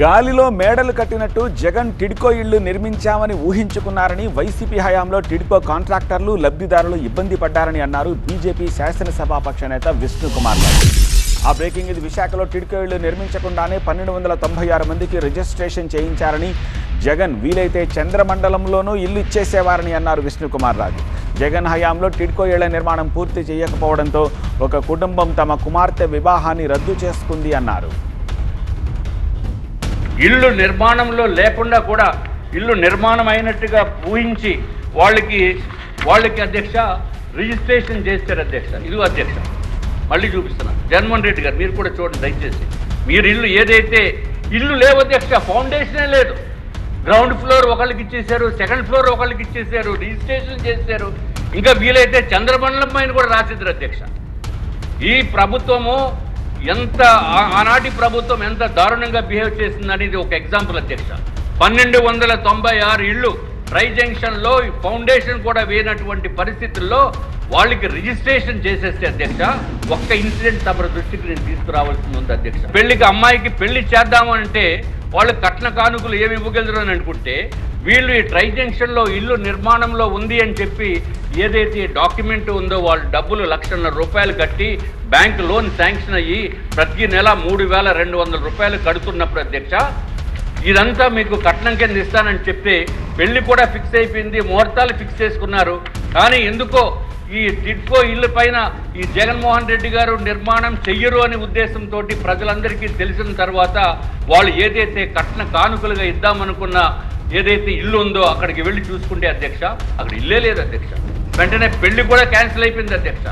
గాలిలో మేడలు కట్టినట్టు జగన్ టిడ్కో ఇళ్ళు నిర్మించామని ఊహించుకున్నారని వైసీపీ హయాంలో టిడ్కో కాంట్రాక్టర్లు లబ్ధిదారులు ఇబ్బంది పడ్డారని అన్నారు బీజేపీ శాసనసభాపక్ష నేత విష్ణుకుమార్ రావు ఆ బ్రేకింగ్ ఇది విశాఖలో టిడ్కో ఇళ్ళు నిర్మించకుండానే పన్నెండు వందల తొంభై ఆరు మందికి రిజిస్ట్రేషన్ చేయించారని జగన్ వీలైతే చంద్రమండలంలోనూ ఇల్లు ఇచ్చేసేవారని అన్నారు విష్ణుకుమార్ రాజు. జగన్ హయాంలో టిడ్కో ఇళ్ళ నిర్మాణం పూర్తి చేయకపోవడంతో ఒక కుటుంబం తమ కుమార్తె వివాహాన్ని రద్దు చేసుకుంది అన్నారు. ఇల్లు నిర్మాణంలో లేకుండా కూడా ఇల్లు నిర్మాణం అయినట్టుగా ఊహించి వాళ్ళకి వాళ్ళకి అధ్యక్ష రిజిస్ట్రేషన్ చేస్తారు అధ్యక్ష. ఇది అధ్యక్ష మళ్ళీ చూపిస్తున్నాను జగన్మోహన్ రెడ్డి గారు మీరు కూడా చూడండి దయచేసి. మీరు ఇల్లు ఏదైతే ఇల్లు లేవు అధ్యక్ష ఫౌండేషనే లేదు. గ్రౌండ్ ఫ్లోర్ ఒకళ్ళకి ఇచ్చేసారు సెకండ్ ఫ్లోర్ ఒకళ్ళకి ఇచ్చేసారు రిజిస్ట్రేషన్ చేశారు. ఇంకా వీలైతే చంద్రమండలం పైన కూడా రాసిద్దరు అధ్యక్ష. ఈ ప్రభుత్వము ఎంత ఆనాటి ప్రభుత్వం ఎంత దారుణంగా బిహేవ్ చేసిందనేది ఒక ఎగ్జాంపుల్ అధ్యక్ష. పన్నెండు వందల తొంభై ఆరు ఇళ్ళు ట్రై జంక్షన్లో ఫౌండేషన్ కూడా వేయనటువంటి పరిస్థితుల్లో వాళ్ళకి రిజిస్ట్రేషన్ చేసేస్తే అధ్యక్ష ఒక్క ఇన్సిడెంట్ తమ దృష్టికి నేను తీసుకురావాల్సింది ఉంది అధ్యక్ష. పెళ్ళికి అమ్మాయికి పెళ్ళి చేద్దాము అంటే వాళ్ళు కట్న కానుకలు ఏమి ఇవ్వగలరు అని అనుకుంటే వీళ్ళు ఈ ట్రై జంక్షన్లో ఇల్లు నిర్మాణంలో ఉంది అని చెప్పి ఏదైతే డాక్యుమెంట్ ఉందో వాళ్ళు డబ్బులు లక్షన్నర రూపాయలు కట్టి బ్యాంక్ లోన్ శాంక్షన్ అయ్యి ప్రతి నెల మూడు వేల రెండు వందల రూపాయలు కడుతున్నప్పుడు అధ్యక్ష ఇదంతా మీకు కట్నం కింద ఇస్తానని చెప్తే పెళ్ళి కూడా ఫిక్స్ అయిపోయింది ముహూర్తాలు ఫిక్స్ చేసుకున్నారు. కానీ ఎందుకో ఈ టిడ్కో ఇల్లు పైన ఈ జగన్మోహన్ రెడ్డి గారు నిర్మాణం చెయ్యరు అనే ఉద్దేశంతో ప్రజలందరికీ తెలిసిన తర్వాత వాళ్ళు ఏదైతే కట్న కానుకలుగా ఇద్దామనుకున్న ఏదైతే ఇల్లు ఉందో అక్కడికి వెళ్ళి చూసుకుంటే అధ్యక్ష అక్కడ ఇల్లే లేదు అధ్యక్ష. వెంటనే పెళ్ళి కూడా క్యాన్సిల్ అయిపోయింది అధ్యక్ష.